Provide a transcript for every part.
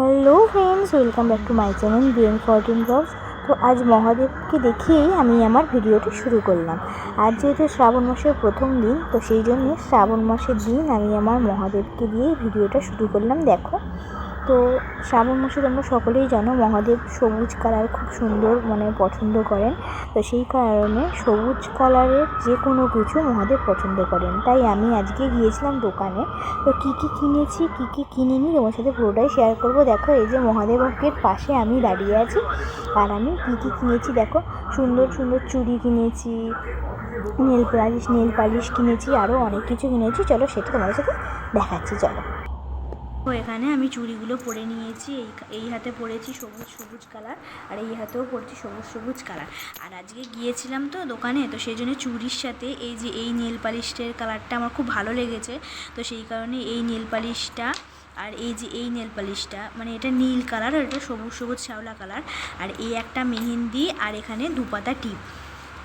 Hello friends, welcome back to my channel BN fourteen blogs. তো আজ মহাদেবকে দেখিয়েই আমি আমার ভিডিওটি শুরু করলাম। আজ যেহেতু শ্রাবণ মাসের প্রথম দিন, তো সেই জন্য শ্রাবণ মাসের দিন আমি আমার মহাদেবকে দিয়েই ভিডিওটা শুরু করলাম, দেখো। তো শ্রাবণ মাসে তোমরা সকলেই জানো মহাদেব সবুজ কালার খুব সুন্দর মানে পছন্দ করেন। তো সেই কারণে সবুজ কালারের যে কোনো কিছু মহাদেব পছন্দ করেন। তাই আমি আজকে গিয়েছিলাম দোকানে। তো কী কী কিনেছি, কী কী কিনিনি তোমার সাথে পুরোটাই শেয়ার করব। দেখো এই যে মহাদেবের পাশে আমি দাঁড়িয়ে আছি। আর আমি কী কী কিনেছি দেখো, সুন্দর সুন্দর চুড়ি কিনেছি, নেল পালিশ নেল পালিশ কিনেছি আরও অনেক কিছু কিনেছি। চলো সেটা তোমাদের সাথে দেখাচ্ছি, চলো। তো এখানে আমি চুড়িগুলো পরে নিয়েছি, এই এই হাতে পরেছি সবুজ সবুজ কালার, আর এই হাতেও পরেছি সবুজ সবুজ কালার। আর আজকে গিয়েছিলাম তো দোকানে, তো সেই জন্য চুড়ির সাথে এই যে এই নেল পালিশের কালারটা আমার খুব ভালো লেগেছে। তো সেই কারণে এই নেল পালিশটা আর এই যে এই নেল পালিশটা মানে এটা নীল কালার আর এটা সবুজ সবুজ শ্যাওলা কালার। আর এই একটা মেহেন্দি আর এখানে দুপাতা টিপ।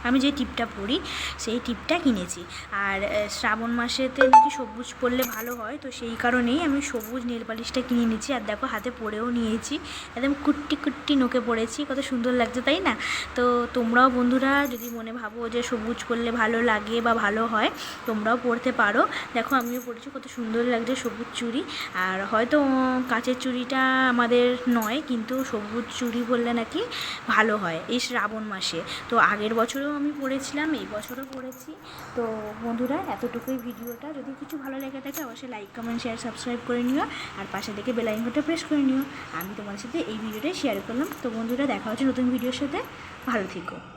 আমি যে টিপটা পরি সেই টিপটা কিনেছি। আর শ্রাবণ মাসেতে নাকি সবুজ পরলে ভালো হয়, তো সেই কারণেই আমি সবুজ নেল পালিশটা কিনে নিয়েছি আর দেখো হাতে পরেও নিয়েছি। একদম কুট্টি কুট্টি নোকে পড়েছি কত সুন্দর লাগছে, তাই না? তো তোমরাও বন্ধুরা যদি মনে ভাবো যে সবুজ করলে ভালো লাগে বা ভালো হয়, তোমরাও পরতে পারো। দেখো আমিও পরেছি, কত সুন্দর লাগছে সবুজ চুড়ি। আর হয়তো কাঁচের চুড়িটা আমাদের নয়, কিন্তু সবুজ চুড়ি বললে নাকি ভালো হয় এই শ্রাবণ মাসে। তো আগের বছরও আমি পড়েছিলাম এই বছরও পড়েছি তো বন্ধুরা, এতটুকুই ভিডিওটা। যদি কিছু ভালো লেগে থাকে, অবশ্যই লাইক কমেন্ট শেয়ার সাবস্ক্রাইব করে নিও। আর পাশে থেকে বেলাইনটা প্রেস করে নিও। আমি তোমার সাথে এই ভিডিওটাই শেয়ার করলাম। তো বন্ধুরা, দেখা হচ্ছে নতুন ভিডিওর সাথে। ভালো থেকো।